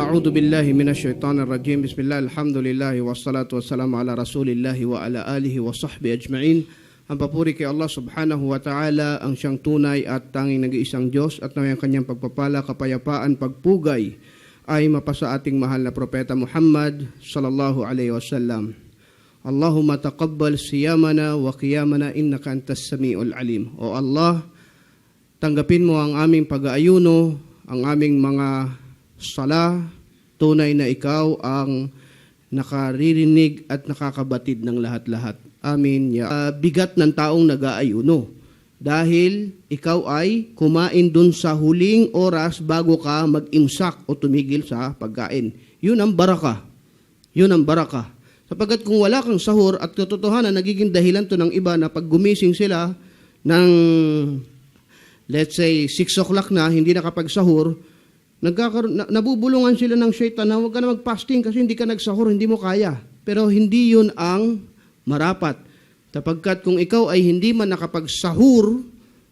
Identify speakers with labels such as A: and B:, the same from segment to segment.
A: A'udhu billahi minasyaitonir rajim. Bismillah, alhamdulillah, wassalatu wassalamu ala rasulillah wa ala alihi wa sahbihi ajma'in. Ang papuri kay Allah subhanahu wa ta'ala ang siyang tunay at tanging nag-iisang Diyos at naway ang kanyang pagpapala, kapayapaan, pagpugay ay mapasa ating mahal na propeta Muhammad sallallahu alaihi wasallam. Allahumma taqabbal siyamana wa qiyamana innaka antas samiul alim. O Allah, tanggapin mo ang aming pag-aayuno, ang aming mga sala, tunay na ikaw ang nakaririnig at nakakabatid ng lahat-lahat. Amin. Ya. Ah, bigat ng taong nag-aayuno. Dahil ikaw ay kumain dun sa huling oras bago ka mag-imsak o tumigil sa pagkain. Yun ang baraka. Yun ang baraka. Sapagkat kung wala kang sahur at katotohanan, nagiging dahilan to ng iba na pag gumising sila ng let's say 6 o'clock na, hindi nakapagsahur, nagkakaroon, na, nabubulungan sila ng shaitan na huwag ka na mag-fasting kasi hindi ka nagsahur, hindi mo kaya. Pero hindi yun ang marapat. Sapagkat kung ikaw ay hindi man nakapagsahur,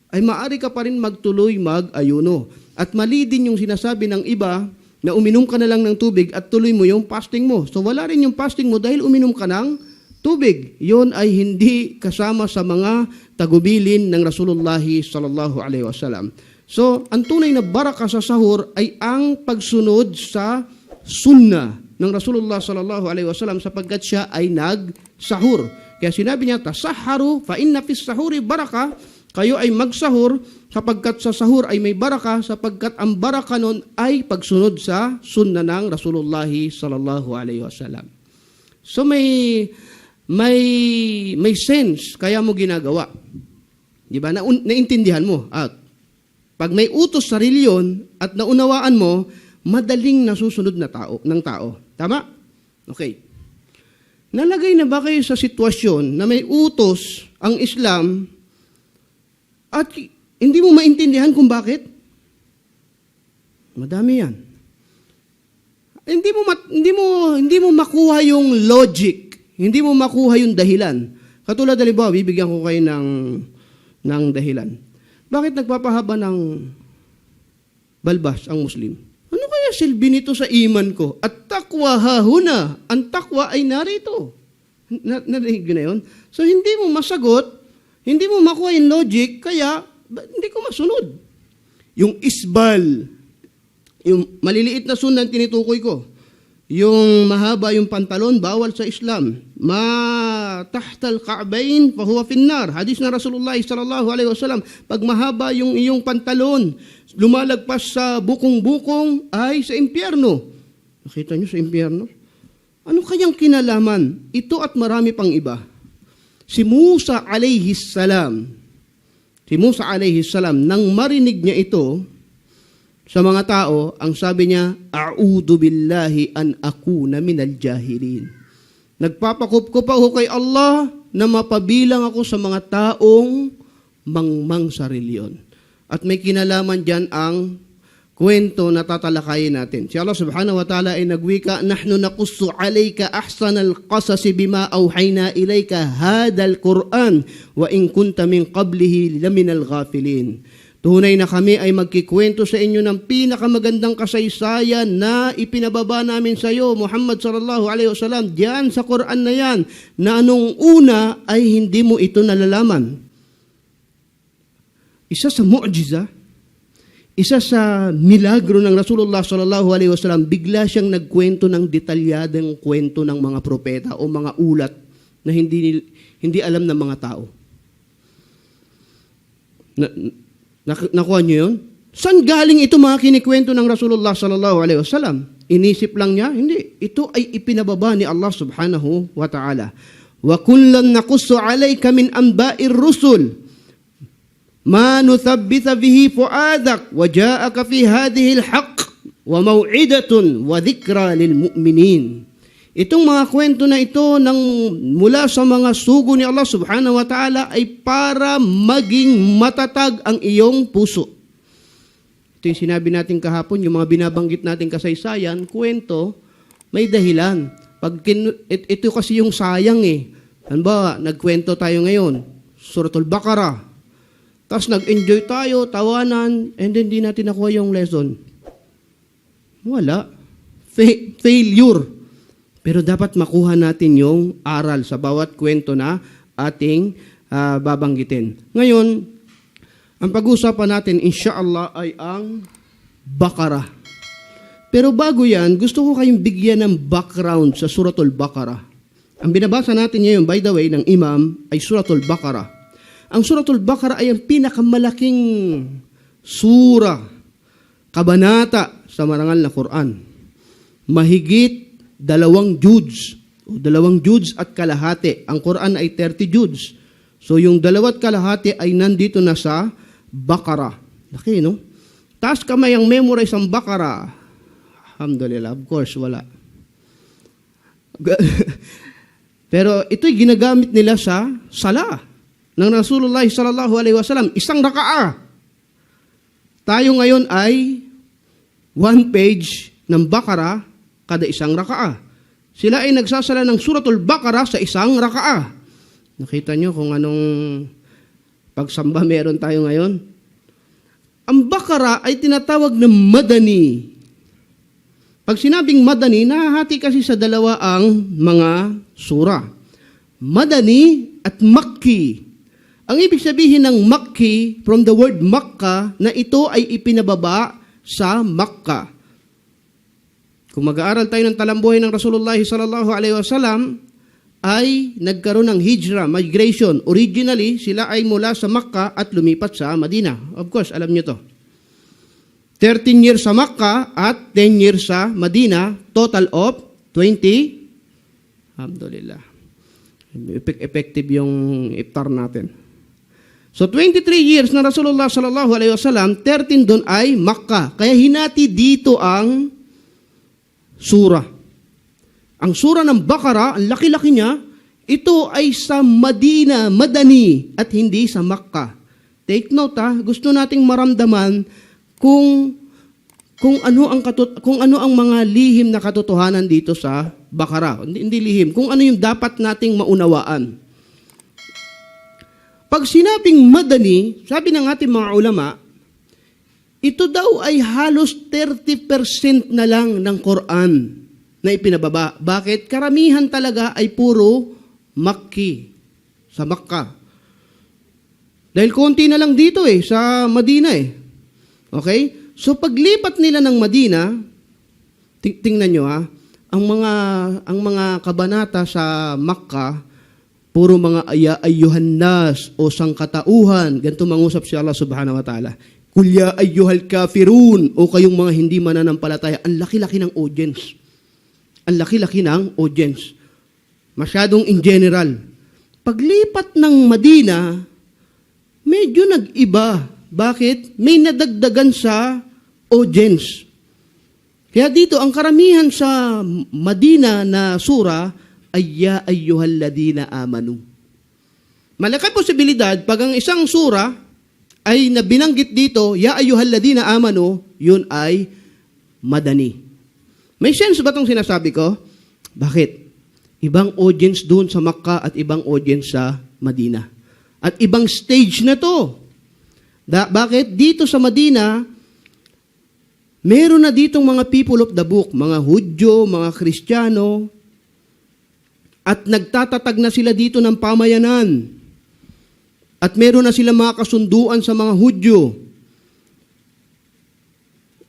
A: ay maari ka pa rin magtuloy mag-ayuno. At mali din yung sinasabi ng iba na uminom ka na lang ng tubig at tuloy mo yung fasting mo. So wala rin yung fasting mo dahil uminom ka ng tubig. Yon ay hindi kasama sa mga tagubilin ng Rasulullah sallallahu alaihi wasallam. So, ang tunay na baraka sa sahur ay ang pagsunod sa sunna ng Rasulullah sallallahu alaihi wasallam sapagkat siya ay nagsahur. Kaya sinabi niya, tasaharu fa inna fis sahuri baraka. Kayo ay magsahur sapagkat sa sahur ay may baraka sapagkat ang baraka nun ay pagsunod sa sunna ng Rasulullah sallallahu alaihi wasallam. So may may may sense kaya mo ginagawa. 'Di ba? Na, naintindihan mo. At pag may utos sa reliyon at naunawaan mo, madaling nasusunod na tao ng tao. Tama? Okay. Nalagay na ba kayo sa sitwasyon na may utos ang Islam at hindi mo maintindihan kung bakit? Madami 'yan. Hindi mo hindi mo hindi mo makuha yung logic, hindi mo makuha yung dahilan. Katulad halimbawa, bibigyan ko kayo ng ng dahilan. Bakit nagpapahaba ng balbas ang Muslim? Ano kaya silbi nito sa iman ko? At takwa hahuna. Ang takwa ay narito. Na, narinig na yun? So hindi mo masagot, hindi mo makuha yung logic, kaya hindi ko masunod. Yung isbal, yung maliliit na sunan tinutukoy ko. Yung mahaba yung pantalon, bawal sa Islam. Ma tahtal ka'bayn, fahuwa finnar. Hadis na Rasulullah sallallahu alaihi wasallam. Pag mahaba yung iyong pantalon, lumalagpas sa bukong-bukong, ay sa impyerno. Nakita nyo sa impyerno? Ano kayang kinalaman? Ito at marami pang iba. Si Musa alayhi salam, si Musa alayhi salam, nang marinig niya ito, sa mga tao, ang sabi niya, A'udhu billahi an akuna minal jahilin. Nagpapakup pa ako kay Allah na mapabilang ako sa mga taong mangmang sa reliyon. At may kinalaman dyan ang kwento na tatalakayin natin. Si Allah subhanahu wa ta'ala ay nagwika, Nahnu nakussu alayka ahsanal qasasi bima awhayna ilayka hadal Qur'an wa in kunta min qablihi laminal ghafilin. Tunay na kami ay magkikwento sa inyo ng pinakamagandang kasaysayan na ipinababa namin sa iyo, Muhammad sallallahu alaihi wasallam, diyan sa Quran na yan, na anong una ay hindi mo ito nalalaman. Isa sa mu'jiza, isa sa milagro ng Rasulullah sallallahu alaihi wasallam, bigla siyang nagkwento ng detalyadong kwento ng mga propeta o mga ulat na hindi hindi alam ng mga tao. Na, Nak- nakuha niyo yun? Saan galing ito mga kinikwento ng Rasulullah sallallahu alaihi wasallam? Inisip lang niya? Hindi. Ito ay ipinababa ni Allah subhanahu wa ta'ala. Wa kullan naqussu alayka min anba'ir rusul ma nuthabbita bihi fuadak wa ja'aka fi hadhihi al-haqq wa maw'idatun wa dhikra lil mu'minin. Itong mga kwento na ito ng mula sa mga sugo ni Allah subhanahu wa ta'ala ay para maging matatag ang iyong puso. Ito yung sinabi natin kahapon, yung mga binabanggit natin kasaysayan, kwento, may dahilan. Pag kin- it- ito kasi yung sayang eh. Ano ba, nagkwento tayo ngayon, Suratul Baqarah. Tapos nag-enjoy tayo, tawanan, and then di natin nakuha yung lesson. Wala. fa- failure. Pero dapat makuha natin yung aral sa bawat kwento na ating ah, babanggitin. Ngayon, ang pag-uusapan natin, inshallah, ay ang Bakara. Pero bago yan, gusto ko kayong bigyan ng background sa Suratul Bakara. Ang binabasa natin ngayon, by the way, ng imam, ay Suratul Bakara. Ang Suratul Bakara ay ang pinakamalaking sura, kabanata sa marangal na Quran. Mahigit dalawang judes, o dalawang judes at kalahati. Ang Quran ay 30 judes. So yung dalawat kalahati ay nandito na sa Bakara. Laki, no? Taas kamay ang memorize ang Bakara. Alhamdulillah, of course, wala. Pero ito'y ginagamit nila sa sala ng Rasulullah sallallahu alaihi wasallam, isang rakaa. Tayo ngayon ay one page ng Bakara kada isang rakaa. Sila ay nagsasala ng suratul Bakara sa isang rakaa. Nakita nyo kung anong pagsamba meron tayo ngayon? Ang Bakara ay tinatawag na Madani. Pag sinabing Madani, nahahati kasi sa dalawa ang mga sura. Madani at Makki. Ang ibig sabihin ng Makki, from the word Makka, na ito ay ipinababa sa Makka. Kung mag-aaral tayo ng talambuhay ng Rasulullah sallallahu alaihi wasallam, ay nagkaroon ng hijra, migration. Originally, sila ay mula sa Makka at lumipat sa Madina. Of course, alam nyo to. 13 years sa Makka at 10 years sa Madina, total of 20. Alhamdulillah. Effect- Effective yung iftar natin. So 23 years na Rasulullah sallallahu alaihi wasallam, 13 doon ay Makka. Kaya hinati dito ang sura. Ang sura ng Bakara, ang laki-laki niya, ito ay sa Madina, Madani, at hindi sa Makka. Take note ha, gusto nating maramdaman kung kung ano ang katut- kung ano ang mga lihim na katotohanan dito sa Bakara. Hindi, hindi lihim, kung ano yung dapat nating maunawaan. Pag sinabing madani, sabi ng ating mga ulama, ito daw ay halos 30% na lang ng Quran na ipinababa. Bakit? Karamihan talaga ay puro Makki, sa Makka. Dahil konti na lang dito eh, sa Madina eh. Okay? So paglipat nila ng Madina, ting- tingnan nyo ha, ang mga, ang mga kabanata sa Makka, puro mga aya ayyuhan nas o sangkatauhan, ganito mangusap si Allah subhanahu wa ta'ala. Kulya ayyuhal kafirun o kayong mga hindi mananampalataya. Ang laki-laki ng audience. Ang laki-laki ng audience. Masyadong in general. Paglipat ng Madina, medyo nag-iba. Bakit? May nadagdagan sa audience. Kaya dito, ang karamihan sa Madina na sura ay ya ayyuhalladina amanu. Malaki posibilidad pag ang isang sura ay nabinanggit dito, ya ayyuhalladina amanu, yun ay madani. May sense ba itong sinasabi ko? Bakit? Ibang audience doon sa Makkah at ibang audience sa Madina. At ibang stage na to. Da, bakit? Dito sa Madina, meron na ditong mga people of the book, mga Hudyo, mga Kristiyano, at nagtatatag na sila dito ng pamayanan. At meron na sila mga kasunduan sa mga Hudyo.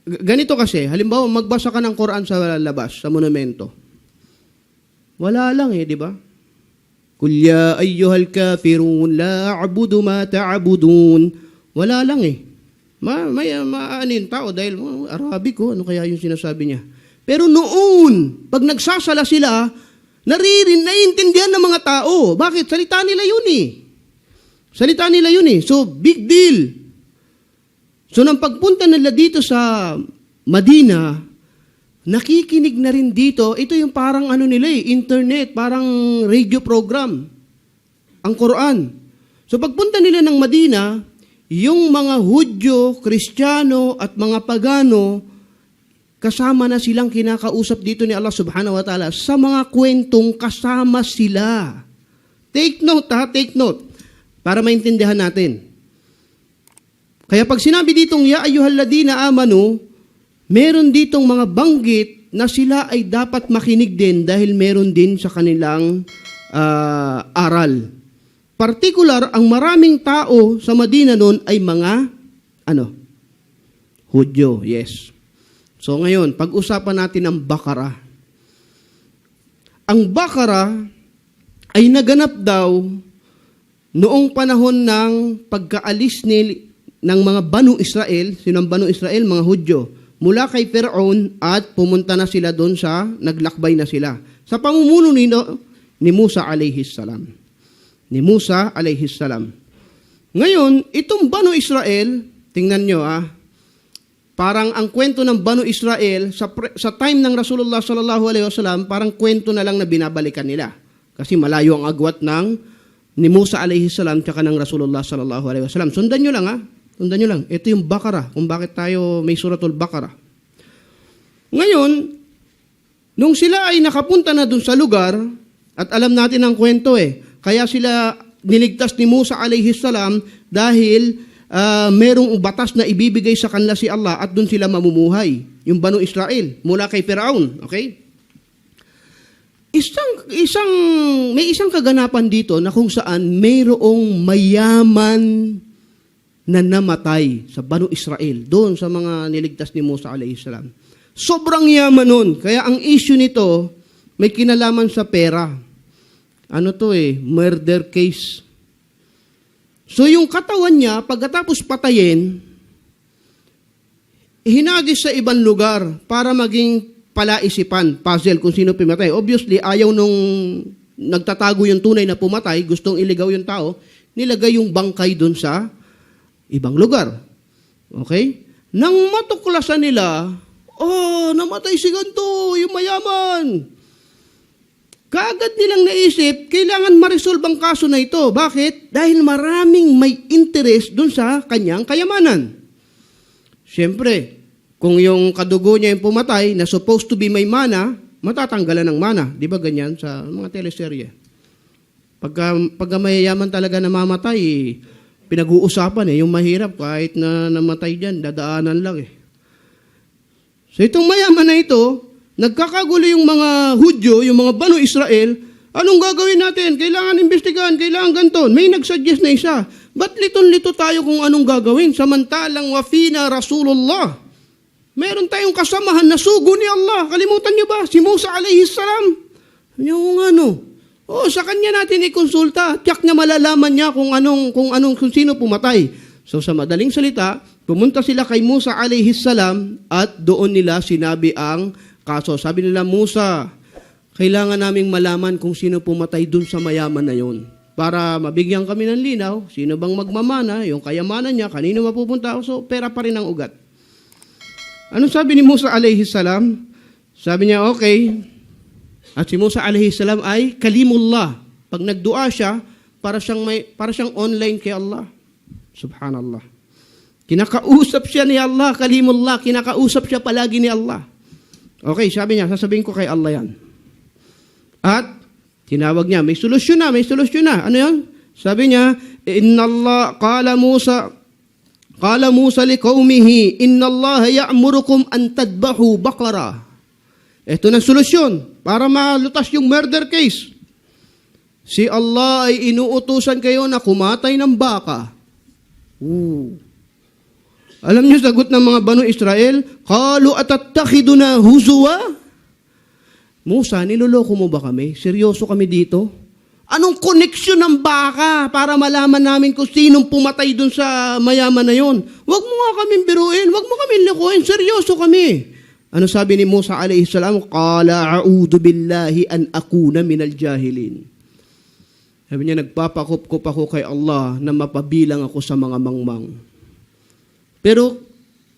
A: Ganito kasi, halimbawa magbasa ka ng Quran sa labas, sa monumento. Wala lang eh, di ba? Kul ya ayyuhal kafirun la a'budu ma ta'budun. Wala lang eh. Ma, may maanin tao dahil oh, Arabiko, ano kaya yung sinasabi niya? Pero noon, pag nagsasala sila, naririn, naiintindihan ng mga tao. Bakit? Salita nila yun eh. Salita nila yun eh. So, big deal. So, nang pagpunta nila dito sa Madina, nakikinig na rin dito, ito yung parang ano nila eh, internet, parang radio program, ang Quran. So pagpunta nila ng Madina, yung mga Hudyo, Kristiyano at mga Pagano, kasama na silang kinakausap dito ni Allah subhanahu wa ta'ala. Sa mga kwentong kasama sila. Take note ha, take note. Para maintindihan natin. Kaya pag sinabi ditong, Ya ayyuhalladina amanu, meron ditong mga banggit na sila ay dapat makinig din dahil meron din sa kanilang ah, aral. Partikular, ang maraming tao sa Madina noon ay mga, ano? Hudyo, yes. So ngayon, pag-usapan natin ang Bakara. Ang Bakara ay naganap daw noong panahon ng pagkaalis ni, ng mga Banu Israel, sinong Banu Israel? Mga Hudyo. Mula kay Pharaon at pumunta na sila doon sa, naglakbay na sila. Sa pamumuno ni, ni Musa alayhi salam. Ni Musa alayhi salam. Ngayon, itong Banu Israel, tingnan nyo ah, parang ang kwento ng Banu Israel sa, sa time ng Rasulullah sallallahu alaihi wasallam, parang kwento na lang na binabalikan nila. Kasi malayo ang agwat ng ni Musa alaihi salam tsaka ng Rasulullah sallallahu alaihi wasallam. Sundan nyo lang ha. Sundan nyo lang. Ito yung Bakara, kung bakit tayo may suratul Bakara. Ngayon, nung sila ay nakapunta na dun sa lugar, at alam natin ang kwento eh, kaya sila niligtas ni Musa alayhi salam dahil ah, merong batas na ibibigay sa kanila si Allah at dun sila mamumuhay. Yung Banu Israel, mula kay Firaun. Okay? Isang, isang, may isang kaganapan dito na kung saan mayroong mayaman na namatay sa Banu Israel, doon sa mga niligtas ni Musa alayhi salam. Sobrang yaman nun. Kaya ang issue nito, may kinalaman sa pera. Ano to eh, murder case. So yung katawan niya, pagkatapos patayin, hinagis sa ibang lugar para maging palaisipan, puzzle kung sino pumatay. Obviously, ayaw nung nagtatago yung tunay na pumatay, gustong iligaw yung tao, nilagay yung bangkay doon sa ibang lugar. Okay? Nang matuklasan nila, oh, namatay si ganito, yung mayaman. Kaagad nilang naisip, kailangan ma-resolve ang kaso na ito. Bakit? Dahil maraming may interest dun sa kanyang kayamanan. Siyempre, kung yung kadugo niya yung pumatay na supposed to be may mana, matatanggalan ng mana. Di ba ganyan sa mga teleserye? Pagka, pagka mayayaman talaga na mamatay, pinag-uusapan eh. Yung mahirap, kahit na namatay dyan, dadaanan lang eh. So itong mayaman na ito, nagkakagulo yung mga Hudyo, yung mga Banu Israel, anong gagawin natin? Kailangan imbestigahan, kailangan ganito. May nagsuggest na isa. Ba't liton-lito tayo kung anong gagawin? Samantalang wafina Rasulullah. Meron tayong kasamahan na sugo ni Allah. Kalimutan niyo ba? Si Musa alayhi salam. Yung ano? Oh, sa kanya natin ikonsulta. Tiyak niya malalaman niya kung anong kung anong kung sino pumatay. So sa madaling salita, pumunta sila kay Musa alayhi salam at doon nila sinabi ang kaso. Sabi nila, Musa, kailangan naming malaman kung sino pumatay dun sa mayaman na yon. Para mabigyan kami ng linaw, sino bang magmamana, yung kayamanan niya, kanino mapupunta. So, pera pa rin ang ugat. Anong sabi ni Musa alayhi salam? Sabi niya, okay. At si Musa alayhi salam ay kalimullah. Pag nagdua siya, para siyang, may, para siyang online kay Allah. Subhanallah. Kinakausap siya ni Allah, kalimullah. Kinakausap siya palagi ni Allah. Okay, sabi niya, sasabihin ko kay Allah yan. At, tinawag niya, may solusyon na, may solusyon na. Ano yan? Sabi niya, Inna Allah, kala Musa, kala Musa li qawmihi, Inna Allah ya'murukum an tadbahu bakara. Ito na solusyon para malutas yung murder case. Si Allah ay inuutusan kayo na kumatay ng baka. Ooh. Alam niyo sagot ng mga Banu Israel, Kalu atattakhiduna huzwa? Musa, niloloko mo ba kami? Seryoso kami dito? Anong koneksyon ng baka para malaman namin kung sinong pumatay dun sa mayaman na yon? Huwag mo nga kami biruin, huwag mo kami likuin, seryoso kami. Ano sabi ni Musa alayhi salam? Qala a'udhu billahi an akuna minal jahilin. Sabi niya, nagpapakup-kup ako kay Allah na mapabilang ako sa mga mangmang. Pero,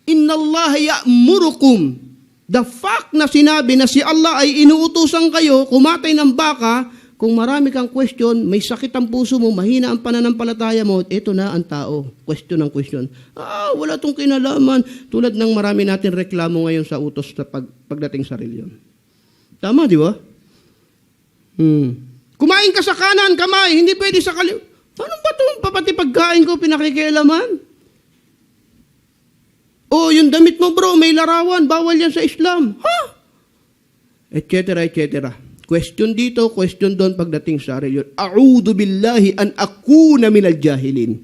A: Inna Allah ya'murukum. The fact na sinabi na si Allah ay inuutusan kayo, kumatay ng baka, kung marami kang question, may sakit ang puso mo, mahina ang pananampalataya mo, ito na ang tao. Question ng question. Ah, wala tong kinalaman. Tulad ng marami natin reklamo ngayon sa utos sa pag, pagdating sa reliyon. Tama, di ba? Hmm. Kumain ka sa kanan, kamay, hindi pwede sa kaliwa. Paano ba itong papati pagkain ko pinakikialaman? Oh, yung damit mo bro, may larawan, bawal yan sa Islam. Ha? etc., etc. Question dito, question doon pagdating sa reliyon. A'udhu billahi an akuna minal jahilin.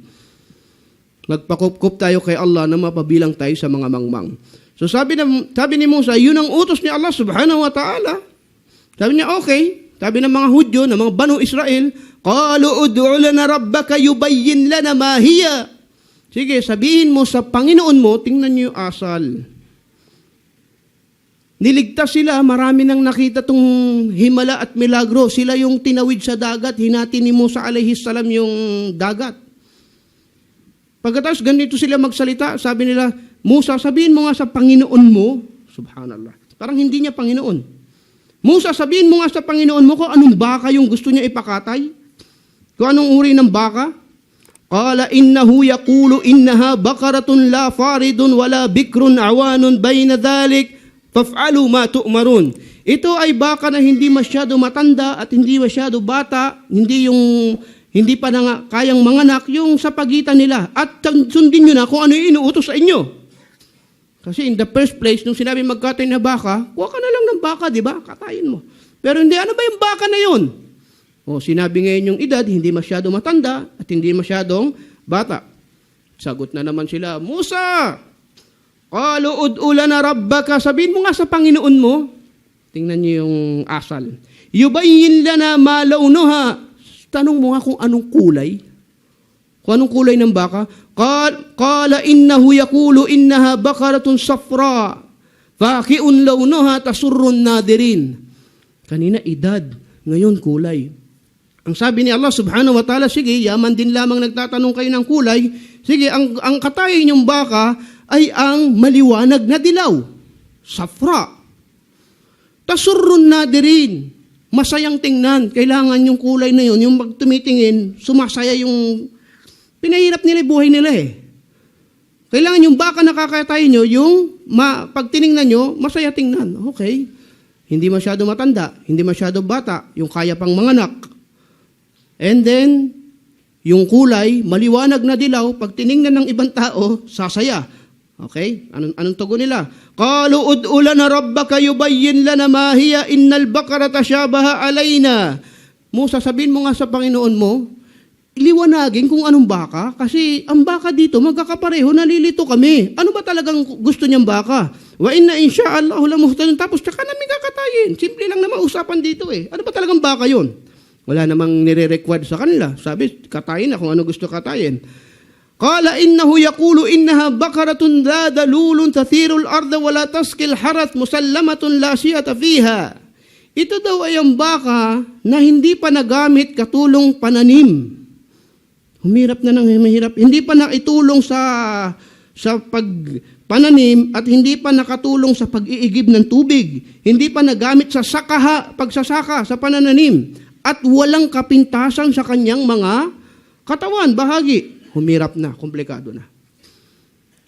A: Magpakupkup tayo kay Allah na mapabilang tayo sa mga mangmang. So sabi, na, sabi ni Musa, yun ang utos ni Allah subhanahu wa ta'ala. Sabi niya, okay. Sabi ng mga Hudyo, ng mga Banu Israel, Qalu ud'u lana rabbaka yubayyin lana ma hiya. Sige, sabihin mo sa Panginoon mo, tingnan niyo yung asal. Niligtas sila, marami nang nakita tong himala at milagro. Sila yung tinawid sa dagat, hinati ni Musa alayhi salam yung dagat. Pagkatapos ganito sila magsalita, sabi nila, Musa, sabihin mo nga sa Panginoon mo, subhanallah, parang hindi niya Panginoon. Musa, sabihin mo nga sa Panginoon mo kung anong baka yung gusto niya ipakatay. Kung anong uri ng baka. Qala innahu yaqulu innaha baqaratun la faridun wala bikrun awanun bayna dhalik faf'alu ma tu'marun. Ito ay baka na hindi masyado matanda at hindi masyado bata, hindi yung hindi pa na kayang manganak yung sa pagitan nila. At sundin nyo na kung ano yung inuutos sa inyo. Kasi in the first place, nung sinabi magkatay na baka, kuha ka na lang ng baka, di ba? Katayin mo. Pero hindi, ano ba yung baka na yun? O, sinabi ngayon yung edad, hindi masyado matanda at hindi masyadong bata. Sagot na naman sila, Musa! Qalu ud'ula na rabbaka. Sabihin mo nga sa Panginoon mo. Tingnan niyo yung asal. Yubayyin lana ma launuha. Tanong mo nga kung anong kulay. Kung anong kulay ng baka. Qal, qala innahu yakulu innaha bakaratun safra. Fakiun launuha tasurrun nadirin. Kanina edad, ngayon kulay. Ang sabi ni Allah subhanahu wa ta'ala, sige, yaman din lamang nagtatanong kayo ng kulay. Sige, ang, ang katayin niyong baka ay ang maliwanag na dilaw. Safra. Tasurrun nadirin. Masayang tingnan. Kailangan yung kulay na yun, yung magtumitingin, sumasaya yung... Pinahirap nila buhay nila eh. Kailangan yung baka nakakatay nyo, yung ma, pag tiningnan nyo, masaya tingnan. Okay. Hindi masyado matanda, hindi masyado bata, yung kaya pang manganak. And then, yung kulay, maliwanag na dilaw, pag tiningnan ng ibang tao, sasaya. Okay? Anong, anong tugon nila? Qalu ud'u lana rabbaka yubayyin lana ma hiya innal baqara tashabaha alayna. Musa, sabihin mo nga sa Panginoon mo, iliwanagin kung anong baka kasi ang baka dito magkakapareho, nalilito kami. Ano ba talagang gusto niyang baka? Wa inna insyaallah la muhtadun tapos tsaka namin kakatayin. Simple lang na mausapan dito eh. Ano ba talagang baka 'yon? Wala namang nire-required sa kanila. Sabi, katayin na kung ano gusto katayin. Qala innahu yaqulu innaha baqaratun la dalulun tathirul arda wala taskil harath musallamatun la siyata fiha. Ito daw ay ang baka na hindi pa nagamit katulong pananim. Humirap na ng mahirap. Hindi pa naitulong sa sa pagpananim at hindi pa nakatulong sa pag-iigib ng tubig. Hindi pa nagamit sa sakaha, pagsasaka sa panananim at walang kapintasan sa kanyang mga katawan, bahagi. Humirap na, komplikado na.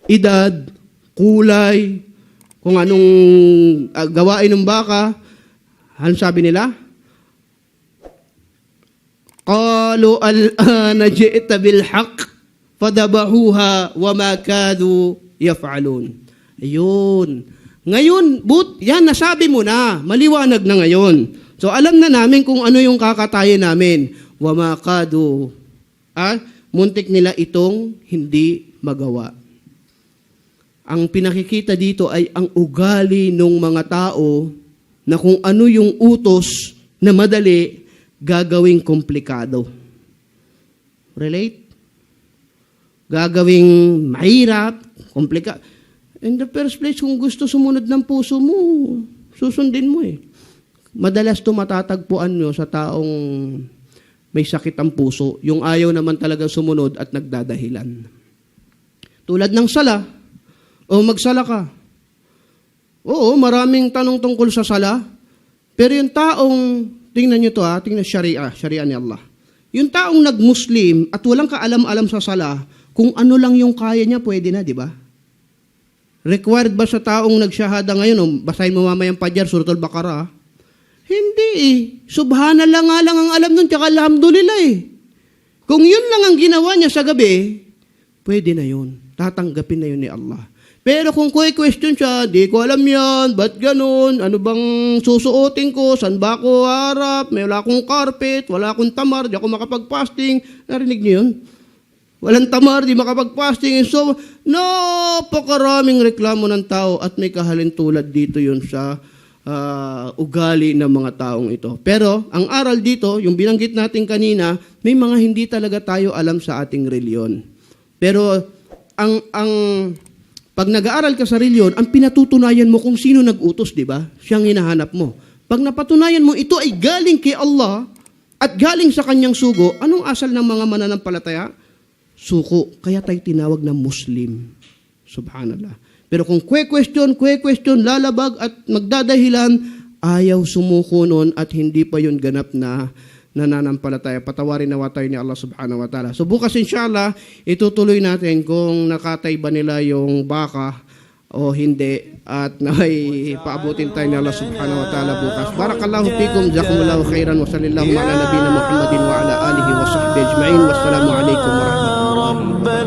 A: Edad, kulay, kung anong uh, gawain ng baka, ano sabi nila? Qalu al-ana ji'ta bil haqq fadabahuha wa ma kadu yaf'alun. Ayun. Ngayon, but, yan, nasabi mo na. Maliwanag na ngayon. So, alam na namin kung ano yung kakatayin namin. Wa ma kadu. Ah, muntik nila itong hindi magawa. Ang pinakikita dito ay ang ugali ng mga tao na kung ano yung utos na madali, gagawing komplikado. Relate? Gagawing mahirap, komplikado. In the first place, kung gusto sumunod ng puso mo, susundin mo eh. Madalas ito matatagpuan nyo sa taong may sakit ang puso, yung ayaw naman talaga sumunod at nagdadahilan. Tulad ng sala, o magsala ka. Oo, maraming tanong tungkol sa sala, pero yung taong, tingnan nyo to ha, tingnan Sharia, Sharia ni Allah. Yung taong nag-Muslim at walang kaalam-alam sa sala, kung ano lang yung kaya niya, pwede na, di ba? Required ba sa taong nagsyahada ngayon, o basahin mo mamayang padyar, suratul Baqarah, hindi eh. Subhanallah nga lang ang alam nun, tsaka alhamdulillah eh. Kung yun lang ang ginawa niya sa gabi, pwede na yun. Tatanggapin na yun ni Allah. Pero kung kuy question siya, di ko alam yan, ba't ganun, ano bang susuotin ko, saan ba ako harap, may wala akong carpet, wala akong tamar, di ako makapag-fasting. Narinig niyo yun? Walang tamar, di makapag-fasting. So, napakaraming reklamo ng tao at may kahalintulad dito yun sa ah, ugali ng mga taong ito. Pero, ang aral dito, yung binanggit natin kanina, may mga hindi talaga tayo alam sa ating reliyon. Pero, ang, ang, pag nag-aaral ka sa reliyon, ang pinatutunayan mo kung sino nag-utos, di ba? Siyang hinahanap mo. Pag napatunayan mo, ito ay galing kay Allah at galing sa kanyang sugo, anong asal ng mga mananampalataya? Suko. Kaya tayo tinawag na Muslim. Subhanallah. Pero kung kwe-question, kwe-question, lalabag at magdadahilan, ayaw sumuko nun at hindi pa yun ganap na nananampalataya. Patawarin nawa tayo ni Allah subhanahu wa ta'ala. So bukas inshallah, itutuloy natin kung nakatay ba nila yung baka o hindi at naway paabutin tayo ni Allah subhanahu wa ta'ala bukas. Barakallahu fikum, jazakumullahu khairan wa sallallahu ala nabina Muhammadin wa ala alihi wa sahbihi ajma'in. Wassalamu alaikum wa rahmatullahi